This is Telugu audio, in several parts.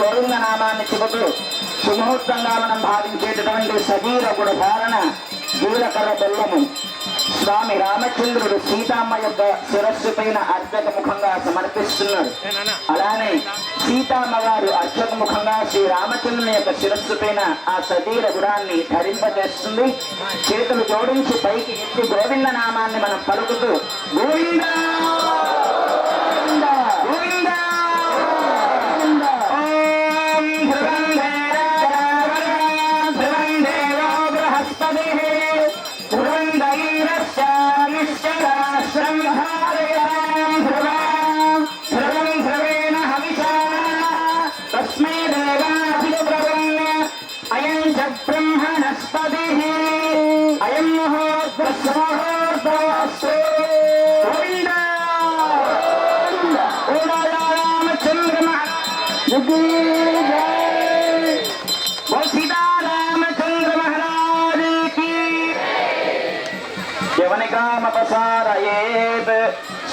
గోవింద నామాన్ని చెబుతూ సుముహూర్తంగా మనం భావించేటటువంటి సజీవ గుణ ధారణ జీలకర్ర బెల్లము స్వామి రామచంద్రుడు సీతమ్మ యొక్క శిరస్సు పైన అర్చక ముఖంగా సమర్పిస్తున్నాడు అలానే సీతమ్మ గారు అర్చక ముఖంగా శ్రీ రామచంద్రుని యొక్క శిరస్సు పైన ఆ సతీర గుడాన్ని ధరింపజేస్తుంది చేతులు జోడించి పైకి ఎత్తి గోవింద నామాన్ని మనం పలుకుతూ గోవిందా గోవింద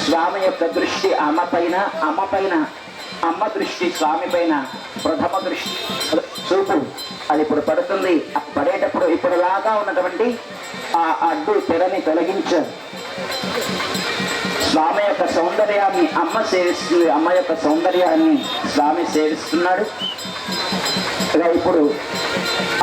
స్వామి యొక్క దృష్టి అమ్మ పైన అమ్మ పైన అమ్మ దృష్టి స్వామి పైన ప్రథమ దృష్టి చూపు అది ఇప్పుడు పడుతుంది పడేటప్పుడు ఇప్పుడు లాగా ఉన్నటువంటి ఆ అడ్డు తెరని తొలగించారు స్వామి యొక్క సౌందర్యాన్ని అమ్మ సేవిస్తుంది. అమ్మ యొక్క సౌందర్యాన్ని స్వామి సేవిస్తున్నాడు. ఇప్పుడు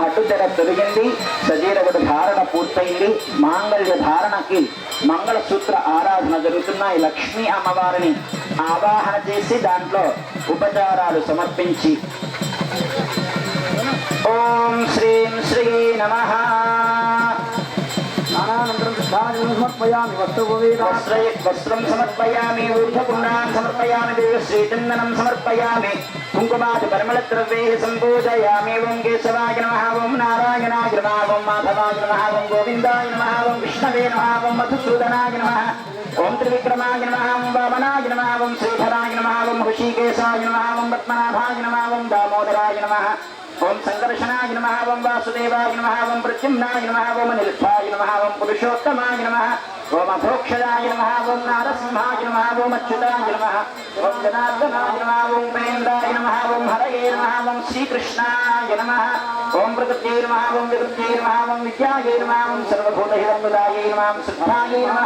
అడ్డు తెర తొలగింది. సజీరవుడు ధారణ పూర్తయింది. మాంగళ్య ధారణకి మంగళసూత్ర ఆరాధన జరుగుతున్నాయి. లక్ష్మీ అమ్మవారిని ఆవాహన చేసి దాంట్లో ఉపచారాలు సమర్పించి. ఓం శ్రీం శ్రీ నమ. స్నానానంతరం సిద్ధాంజలిం సమర్పయామి వస్తుభూమీరా వస్త్రం సమర్పయామి ఊర్ధపుండాన్ సమర్పయామి శ్రీచందనం సమర్పయామి కుంకుమాది పరిమళద్రవ్యై సంపూజయామి ఓం కేశవాయ నమః ఓం నారాయణాయ నమః ఓం మాధవాయ నమః ఓం గోవిందాయ నమః ఓం విష్ణవే నమః ఓం మధుసూదనాయ నమః ఓం త్రివిక్రమాయ నమః ఓం వామనాయ నమః ఓం శ్రీధరాయ నమః ఓం హృషీకేశాయ నమః ఓం పద్మనాభాయ నమః ఓం దామోదరాయ నమః ఓం సంకర్షణాయ నమ ఓం వాసుదేవాయ నమ ఓం ప్రత్యుమ్నాయ నమ ఓం నిల్పాయ నమ ఓం పురుషోత్తమాయ నమ ఓం అభోక్షదాయ నమ ఓం నారసింహాయ నమ ఓం అచ్యుతాయ నమ ఓం జనార్దనాయ నమ ఓం ప్రేంద్రాయ నమ ఓం హరయే నమ ఓం శ్రీకృష్ణాయ నమ ఓం ప్రకృత్యై నమ ఓం వికృత్యై నమ ఓం విద్యాయ నమ ఓం సర్వభూతహితంగుదాయై నమః ఓం సిద్ధాయై నమ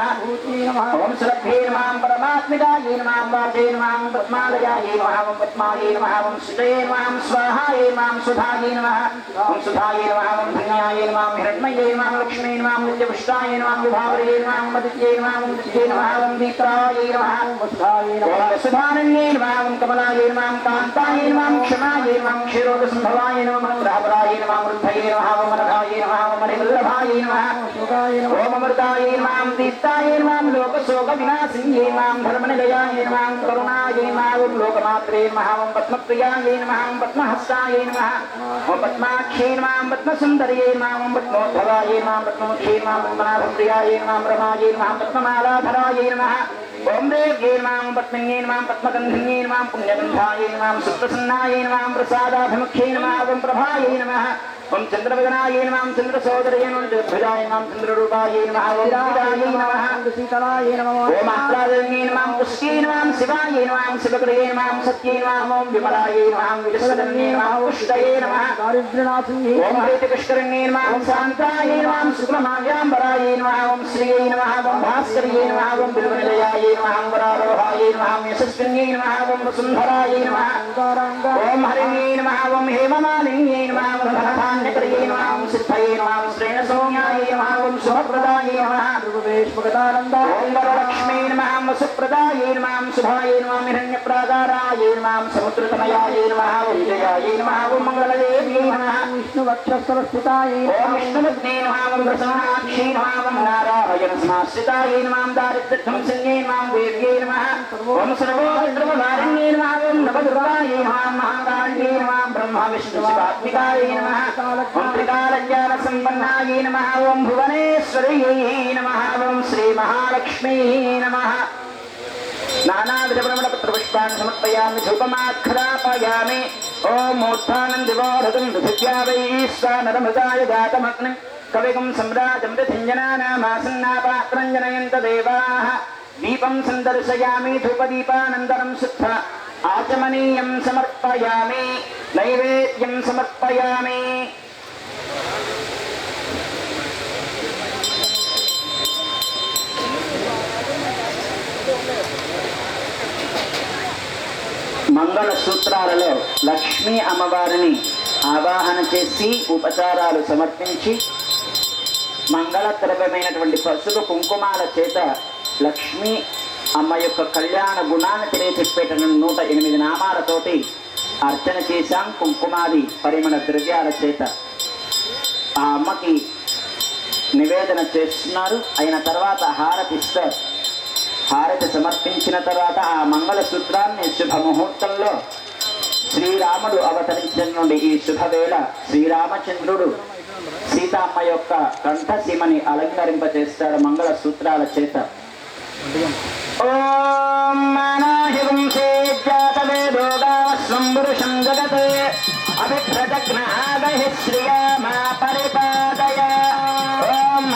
ఓం సులభ్యై నమః పరమాత్మికాయై నమః వాచై నమః పద్మాలయాయై నమః ఓం పద్మాయై నమః ఓం సుజయే నమః స్వాహాయై నమః సుధాయై నమః ఓం సుధాయై నమః ఓం ధన్యాయై నమః హిరణ్మయై నమః లక్ష్మీ నమః నిత్యపుష్టాయై నమః విభావరయై నమః మదిత్యై నమః ఓం దిత్యై నమః ఓం దీప్రాయై నమః వసుధాయే ఓం వసుధారణ్యై నమః ఓం కమలాయై నమః కాంతాయై నమః క్షమాయై నమః క్షీరోగ సంభవాయ నమః గ్రహపరాయై నమః వృద్ధయై నమః ఓం మనఘాయై నమః ఓం మణివల్లభాయై నమః శోకాయ నమః ఓం అమృతాయై నమః దీప్తాయై నమః లోకశోక వినాశిన్యై నమః ధర్మనిలయాయ నమః కరుణాయై నమః లోకమాత్రే నమః ఓం పద్మప్రియాయై నమః ఓం పద్మహస్తాయై నమః ఓం పద్మాక్షై నమః ఓం పద్మసుందర్యై నమః ఓం పద్మోద్ధవాయై నమః పద్మముఖ్యై నమః పద్మనాభప్రియాయై నమః రమాయై నమః పద్మమాలాధరాయై నమః ఓం దేవ్యే నమః ఓం పద్మిన్యై నమః పద్మగంధిన్యై నమః పుణ్యగంధాయై నమః సుప్రసన్నాయై నమః ప్రసాదాభిముఖ్యై నమః ఓం ప్రభాయై నమః ఓం చంద్రవదనాయై నమః చంద్రసోదరయై నమః చతుర్భుజాయ నమః చంద్రరూపాయై నమః ఓం విరాజాయై నమః శీతలాయ నమః ఓం ఆహ్లాదన్యై నమః పుష్ట్యై నమః శివాయై నమః శివకృయై నమః సత్యై నమః ఓం విమలాయై నమః విజస్వదన్యై నమః పుష్టయే నమః దారిద్ర్యనాశిన్యే ఓం హరితకృష్కరణ్యై నమః ఓం శాంతాయై నమః శుక్లమావ్యాంబరాయై నమః ఓం శ్రీయై నమః ఓం భాస్కర్యై నమః ఓం బిల్వనిలయాయై నమః ఓం వరారోహాయై నమః యశస్విన్యై నమః ఓం వసుంధరాయై నమః ఓం హరిణ్యై నమః ఓం హేమమాలిన్యై నమః ఓం ధనధాన్యకర్యై నమః ఓం సిద్ధయై నమః ఓం శ్రేణ సౌమ్యాయై నమః ఓం శుభప్రదాయై నమః సర్వేష్మగతానంద ఓం వరలక్ష్మీ నమః ఓం వసుప్రదాయై నమః ఓం శుభాయై నమః ఓం హిరణ్యప్రాకారాయై నమః ఓం సముద్రతమయాయై నమః ఓం విజయాయై నమః ఓం మంగళదేవ్యై నమః విష్ణువక్షస్థలస్థితాయై ఓం విష్ణుమగ్నే నమః ఓం ప్రసన్నాక్షీ నమః ఓం నారాయణ సమాశ్రితాయై నమః ఓం దారిద్ర్యధ్వంసన్యై నమః ఓం దేవ్యై నమః ఓం సర్వోద్రవధారిణ్యై నమః ఓం నవదుర్గాయై నమః మహాకాళ్యై నమః బ్రహ్మ విష్ణు శివాత్మికాయై నమః ఓం త్రికాలజ్ఞాన సంపన్నాయై నమః ఓం భువనేశ్వర్యై నమః ఓం శ్రీ మహాలక్ష్మీ నమః నానావిధబ్రహ్మణపత్రపుష్పాన్ని సమర్పయామి ధూపమాఖ్రాపయామి ఓం మూర్ధానం దివోధతం పృథివ్యా వై స్వానరమృతాయ జాతమగ్ని కవిగం సమ్రాజం పృథింజనానామాసన్నాపాత్రం జనయంత దేవాः దీపం సందర్శయామి ధూపదీపానందనం శుద్ధ ఆచమనీయం సమర్పయామి నైవేద్యం సమర్పయామి మంగళ సూత్రాలలో లక్ష్మీ అమ్మవారిని ఆవాహన చేసి ఉపచారాలు సమర్పించి మంగళద్రవ్యమైనటువంటి పసుపు కుంకుమాల చేత లక్ష్మి అమ్మ యొక్క కళ్యాణ గుణాన్ని తెలియచెప్పేటటువంటి నూట ఎనిమిది నామాలతోటి అర్చన చేశాం. కుంకుమాది పరిమళ ద్రవ్యాల చేత. ఆ అమ్మకి నివేదన చేస్తున్నారు. అయిన తర్వాత హారతి ఇస్తారు. హారతి సమర్పించిన తర్వాత ఆ మంగళ సూత్రాన్ని శుభముహూర్తంలో శ్రీరాముడు అవతరించిన నుండి ఈ శుభవేళ శ్రీరామచంద్రుడు సీతమ్మ యొక్క కంఠసీమని అలంకరింపజేస్తాడు మంగళ సూత్రాల చేత. ॐ मानाहिगुं सेज्जातवेदोगावस्वं पुरुषं जगते अभिभ्रतग्नादहि श्रिया मा परिपादय ॐ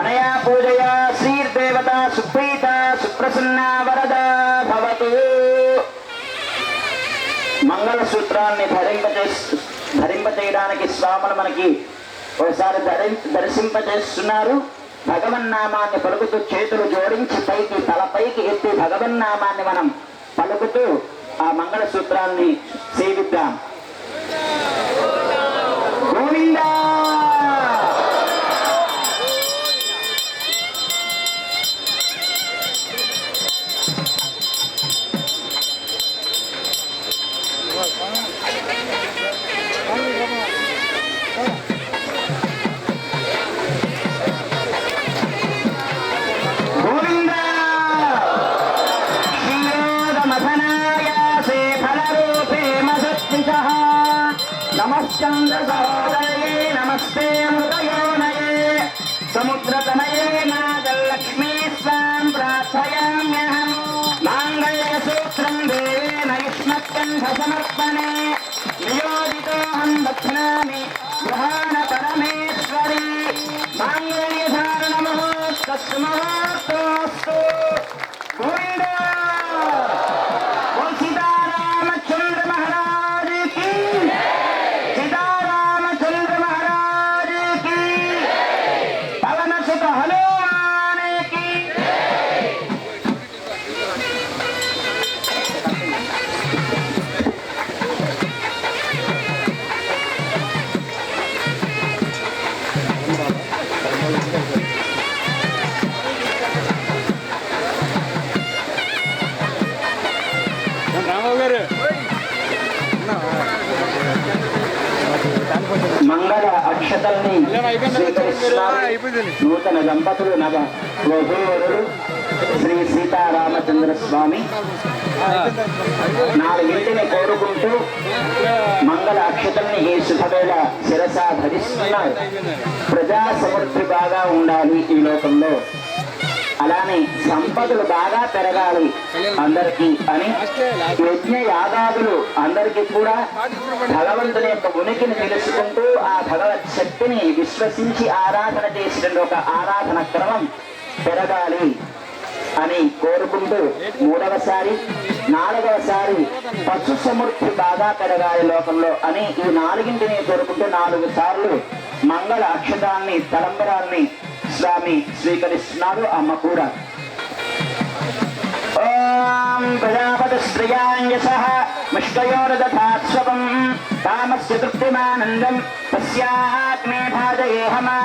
अनया पूजया श्रीर्देवता सुप्रीता सुप्रसन्ना वरदा भवतु। మంగళసూత్రాన్ని ధరింపజే ధరింపజేయడానికి స్వాములు మనకి ఒకసారి ధరి దర్శింపజేస్తున్నారు భగవన్నామాన్ని పలుకుతూ చేతులు జోడించి పైకి తలపైకి ఎత్తి ఎత్తి భగవన్నామాన్ని మనం పలుకుతూ ఆ మంగళసూత్రాన్ని సేవిద్దాం. नमश्चन्द्रसहोदये नमस्ते मृतयोनये समुद्रतनये नागल्लक्ष्मीस्वाम् प्रार्थयाम्यहम्। माङ्गल्यसूत्रम् देवेन युष्मत्कण्ठसमर्पणे। नियोजितोऽहम् दक्षिणामि गृहाण परमेश्वरी माङ्गल्यधारणमहोत्तस्महोत्तोऽस्तु అయిపోయింది? నూతన దంపతులు నవ వధూవరుడు శ్రీ సీతారామచంద్ర స్వామి. నాలుగింటిని కోరుకుంటూ మంగళ అక్షతల్ని ఈ శుభవేళ శిరస ధరిస్తున్నారు ప్రజా సమృద్ధి బాగా ఉండాలి ఈ లోకంలో. అలానే సంపదలు బాగా పెరగాలి అందరికి అని యజ్ఞ యాగాదులు అందరికీ కూడా భగవంతుని యొక్క ఉనికిని తెలుసుకుంటూ ఆ భగవత్ శక్తిని విశ్వసించి ఆరాధన చేసిన ఒక ఆరాధన క్రమం పెరగాలి అని కోరుకుంటూ మూడవసారి నాలుగవసారి పశు సమృద్ధి బాగా పెరగాలి లోకంలో అని ఈ నాలుగింటిని కోరుకుంటూ నాలుగు సార్లు మంగళ అక్షతాన్ని తలంబరాన్ని స్వామి స్వీకరిస్తున్నారు అమ్మ కూడా ఓం ప్రజాపతిశ్రియాంయసః ముష్కయోరదధాత్స్వపం కామస్య తృప్తిమానందం తస్యాగ్నే భాజయేహమా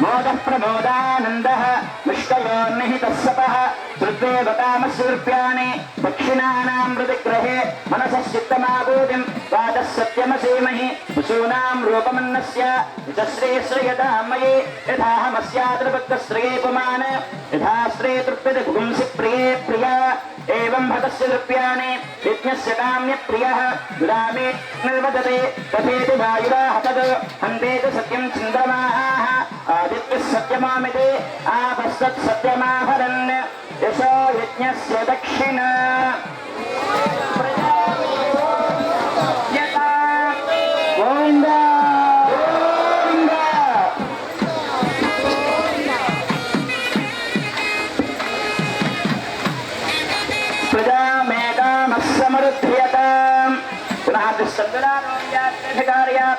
మోదః ప్రమోదానందः ముష్కయోర్నిహితः वृद्धे वकामस्वरूप्याणि दक्षिणानां हृदिग्रहे मनसः चित्तमागोदिम् वादः सत्यमसेमहि वसूनां रूपमन्नस्य विचश्रेश्रयतां यथाहमस्यादृभक्तश्रये पुमान यथाश्रे तृप्यदघुंसि प्रिये प्रिया एवं यज्ञस्य काम्यप्रियः निर्वदते, तथेति वायुरा हतत् हन्ते सत्यं సత్యమామిదే ఆ వస్తత్ సత్యమాహరన్ యశో యజ్ఞస్య దక్షిణ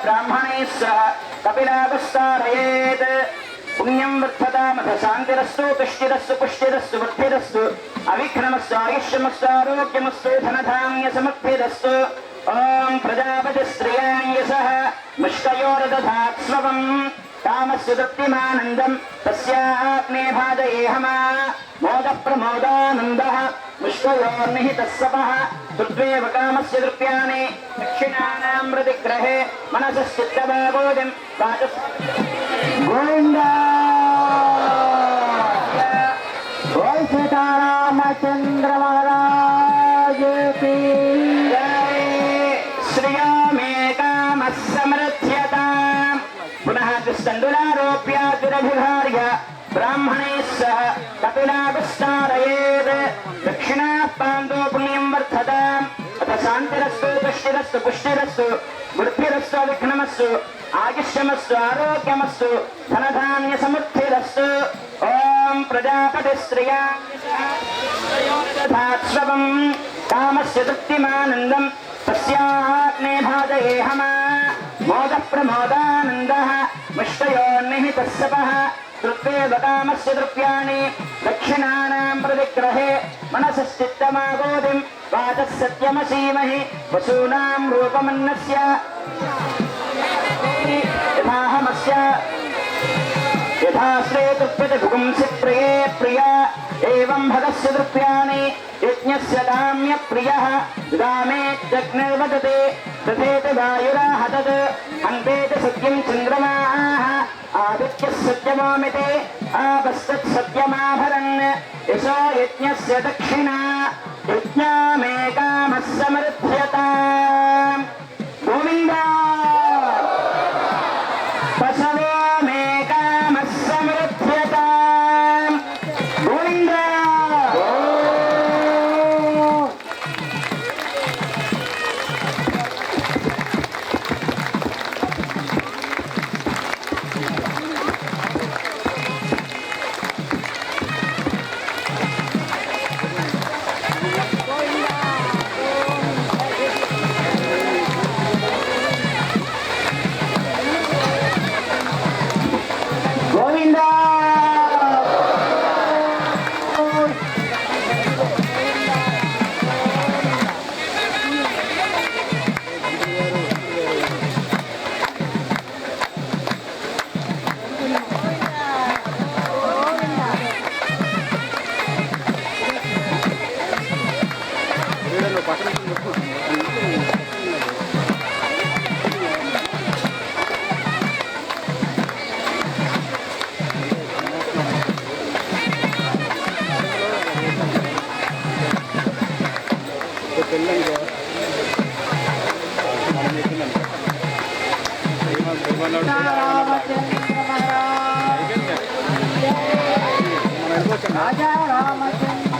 ब्राह्मणे सह कपिलागस्तारयेत् पुण्यं वर्धतामथ शान्तिरस्तु तुष्टिरस्तु पुष्टिरस्तु वृद्धिरस्तु अविघ्नमस्तु आयुष्यमस्तु आरोग्यमस्तु धनधान्यसमर्थिरस्तु ॐ प्रजापतिस्त्रियाङ्यसः मुष्टयोरदधात्स्वम् कामस्य तृप्तिमानन्दम् तस्यात्मे भाजयेहमा मोदः प्रमोदानन्दः विश्वयोर्निहितः सपः तृत्वेव कामस्य तृप्यानि दक्षिणानाम् प्रतिग्रहे मनसश्चित्तभागोजम् गोविन्दा रामचंद्र महाराज की श्रियामेकामस्समृध्यता पुनः कृष्णन्दुलारोप्य तिरभिहार्य ब्राह्मणैः सह कपिलाभिस्तारयेत् दक्षिणाः पान्दो पुण्यं वर्धत अथ शान्तिरस्तु तुष्टिरस्तु पुष्टिरस्तु वृद्धिरस्तु विघ्नमस्तु आयुष्यमस्तु आरोग्यमस्तु धनधान्यसमुद्धिरस्तु ओ तां प्रजापतिश्रिया तथात्स्वं कामस्य तृप्तिमानन्दं तस्याग्ने भाजयेहमा मोदप्रमोदानन्दः विष्टयोन्निहितः सपः। तृप्तेवकामस्य तृप्याणि। दक्षिणानां प्रतिग्रहे मनसश्चित्तमागोदिं वाचः सत्यमसीमहि वसूनां रूपमन्नस्य। వాచः సత్యమసీమహి వసూనాం యథాశ్రే తృప్యతే భుగుంసి ప్రియే ప్రియా ఏం భగస్య తృప్యాని యజ్ఞస్య కామ్య ప్రియః రామే జగ్నిర్వదతే తథేతి వాయురాహ తద్ హంతేతి సత్యం చంద్రమాః ఆదిత్య సత్యమామితే ఆపస్తత్ సత్యమాభరన్ యశో యజ్ఞస్య దక్షిణా యజ్ఞామే కామः సమృద్ధ్యతాం గోవిందా